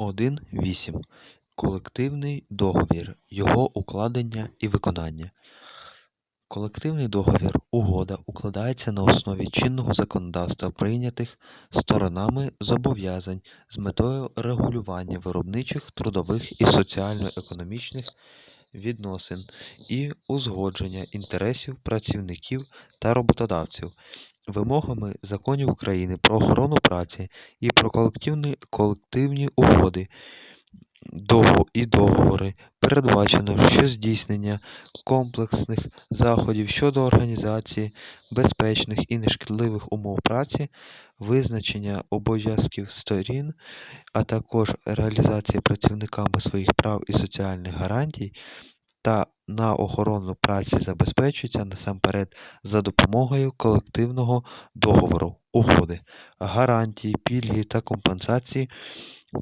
1.8. Колективний договір, його укладення і виконання. Колективний договір – угода укладається на основі чинного законодавства прийнятих сторонами зобов'язань з метою регулювання виробничих, трудових і соціально-економічних відносин і узгодження інтересів працівників та роботодавців вимогами законів України про охорону праці і про колективні угоди і договори передбачено, що здійснення комплексних заходів щодо організації безпечних і нешкідливих умов праці, визначення обов'язків сторін, а також реалізація працівниками своїх прав і соціальних гарантій та на охорону праці забезпечується насамперед за допомогою колективного договору (угоди). Гарантії, пільги та компенсації,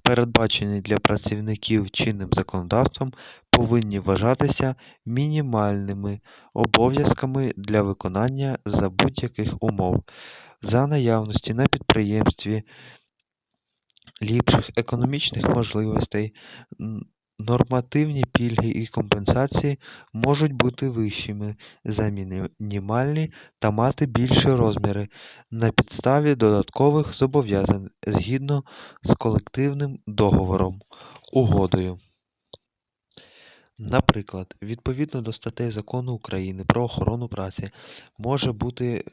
передбачені для працівників чинним законодавством, повинні вважатися мінімальними обов'язками для виконання за будь-яких умов. За наявності на підприємстві ліпших економічних можливостей Нормативні пільги і компенсації можуть бути вищими за мінімальні та мати більші розміри на підставі додаткових зобов'язань згідно з колективним договором (угодою). Наприклад, відповідно до статей Закону України про охорону праці може бути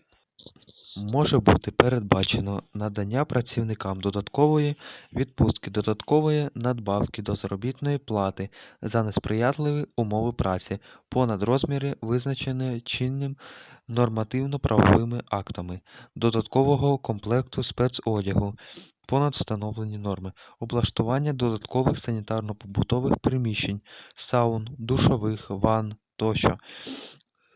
може бути передбачено надання працівникам додаткової відпустки, додаткової надбавки до заробітної плати за несприятливі умови праці понад розміри, визначені чинним нормативно-правовими актами, додаткового комплекту спецодягу понад встановлені норми, облаштування додаткових санітарно-побутових приміщень, саун, душових, ванн тощо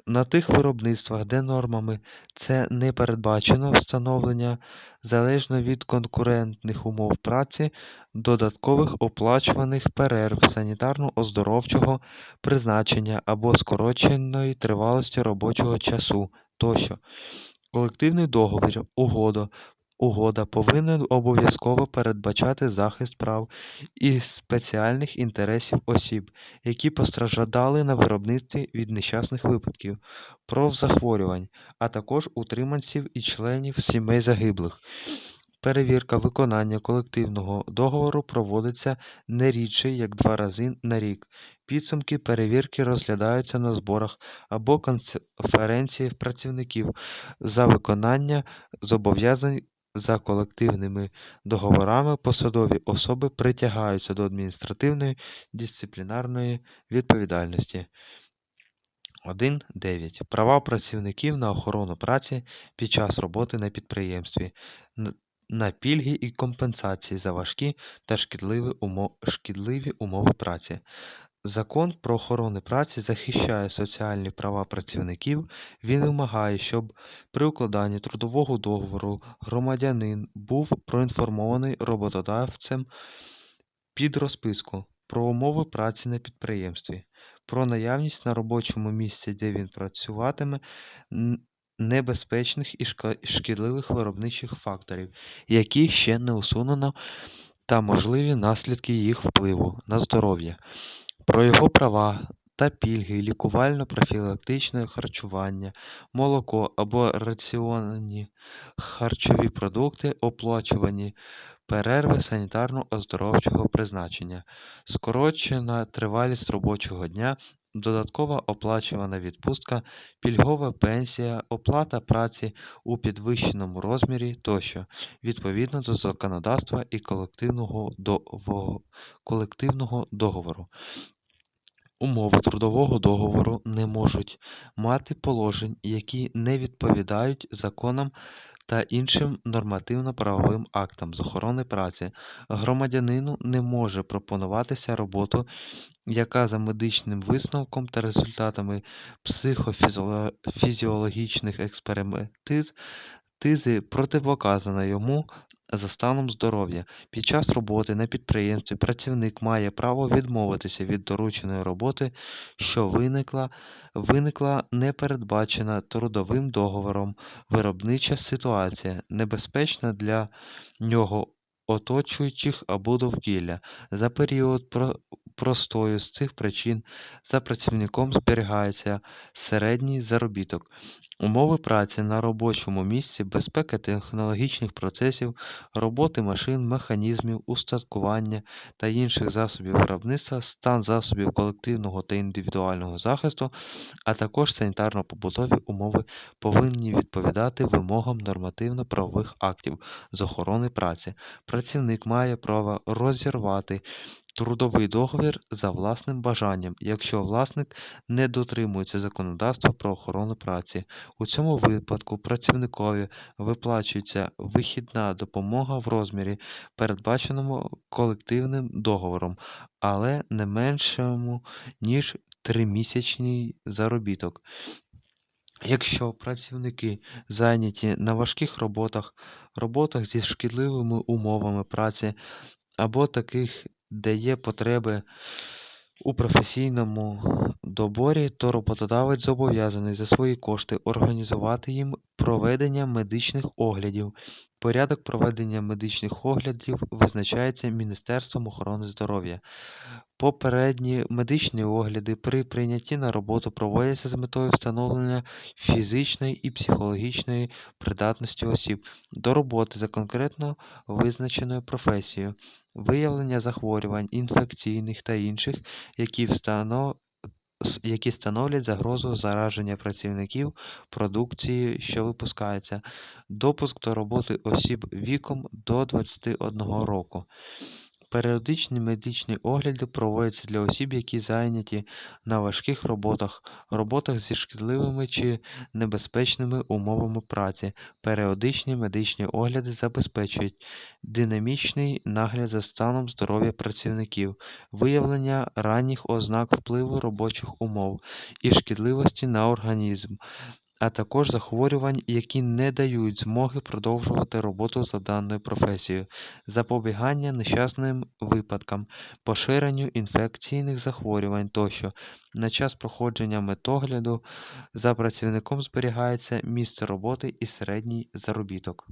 на тих виробництвах, де нормами це не передбачено встановлення, залежно від конкурентних умов праці, додаткових оплачуваних перерв санітарно-оздоровчого призначення або скороченої тривалості робочого часу тощо. Колективний договір, угода Угода повинна обов'язково передбачати захист прав і спеціальних інтересів осіб, які постраждали на виробництві від нещасних випадків, профзахворювань, а також утриманців і членів сімей загиблих. Перевірка виконання колективного договору проводиться не рідше як два рази на рік. Підсумки перевірки розглядаються на зборах або конференціях працівників за виконання зобов'язань за колективними договорами посадові особи притягаються до адміністративної дисциплінарної відповідальності. 1.9. Права працівників на охорону праці під час роботи на підприємстві, на пільги і компенсації за важкі та шкідливі умови праці. Закон про охорону праці захищає соціальні права працівників, він вимагає, щоб при укладанні трудового договору громадянин був проінформований роботодавцем під розписку про умови праці на підприємстві, про наявність на робочому місці, де він працюватиме, небезпечних і шкідливих виробничих факторів, які ще не усунено, та можливі наслідки їх впливу на здоров'я про його права та пільги, лікувально-профілактичне харчування, молоко або раціонні харчові продукти, оплачувані перерви санітарно-оздоровчого призначення, скорочена тривалість робочого дня, додаткова оплачувана відпустка, пільгова пенсія, оплата праці у підвищеному розмірі тощо, відповідно до законодавства і колективного договору. Умови трудового договору не можуть мати положень, які не відповідають законам та іншим нормативно-правовим актам з охорони праці. Громадянину не може пропонуватися робота, яка за медичним висновком та результатами психофізіологічних експертиз протипоказана йому за станом здоров'я. Під час роботи на підприємстві працівник має право відмовитися від дорученої роботи, що виникла виникла непередбачена трудовим договором виробнича ситуація, небезпечна для нього оточуючих або довкілля. За період простою з цих причин за працівником зберігається середній заробіток. Умови праці на робочому місці, безпека технологічних процесів, роботи машин, механізмів, устаткування та інших засобів виробництва, стан засобів колективного та індивідуального захисту, а також санітарно-побутові умови повинні відповідати вимогам нормативно-правових актів з охорони праці. Працівник має право розірвати трудовий договір за власним бажанням, якщо власник не дотримується законодавства про охорону праці. У цьому випадку працівникові виплачується вихідна допомога в розмірі, передбаченому колективним договором, але не меншому, ніж тримісячний заробіток. Якщо працівники зайняті на важких роботах, роботах зі шкідливими умовами праці або таких, де є потреби у професійному доборі, то роботодавець зобов'язаний за свої кошти організувати їм проведення медичних оглядів. Порядок проведення медичних оглядів визначається Міністерством охорони здоров'я. Попередні медичні огляди при прийнятті на роботу проводяться з метою встановлення фізичної і психологічної придатності осіб до роботи за конкретно визначеною професією, виявлення захворювань інфекційних та інших, які встанов... які становлять загрозу зараження працівників продукції, що випускається, допуск до роботи осіб віком до 21 року. Періодичні медичні огляди проводяться для осіб, які зайняті на важких роботах, роботах зі шкідливими чи небезпечними умовами праці. Періодичні медичні огляди забезпечують динамічний нагляд за станом здоров'я працівників, виявлення ранніх ознак впливу робочих умов і шкідливості на організм, а також захворювань, які не дають змоги продовжувати роботу за даною професією, запобігання нещасним випадкам, поширенню інфекційних захворювань тощо. На час проходження медогляду за працівником зберігається місце роботи і середній заробіток.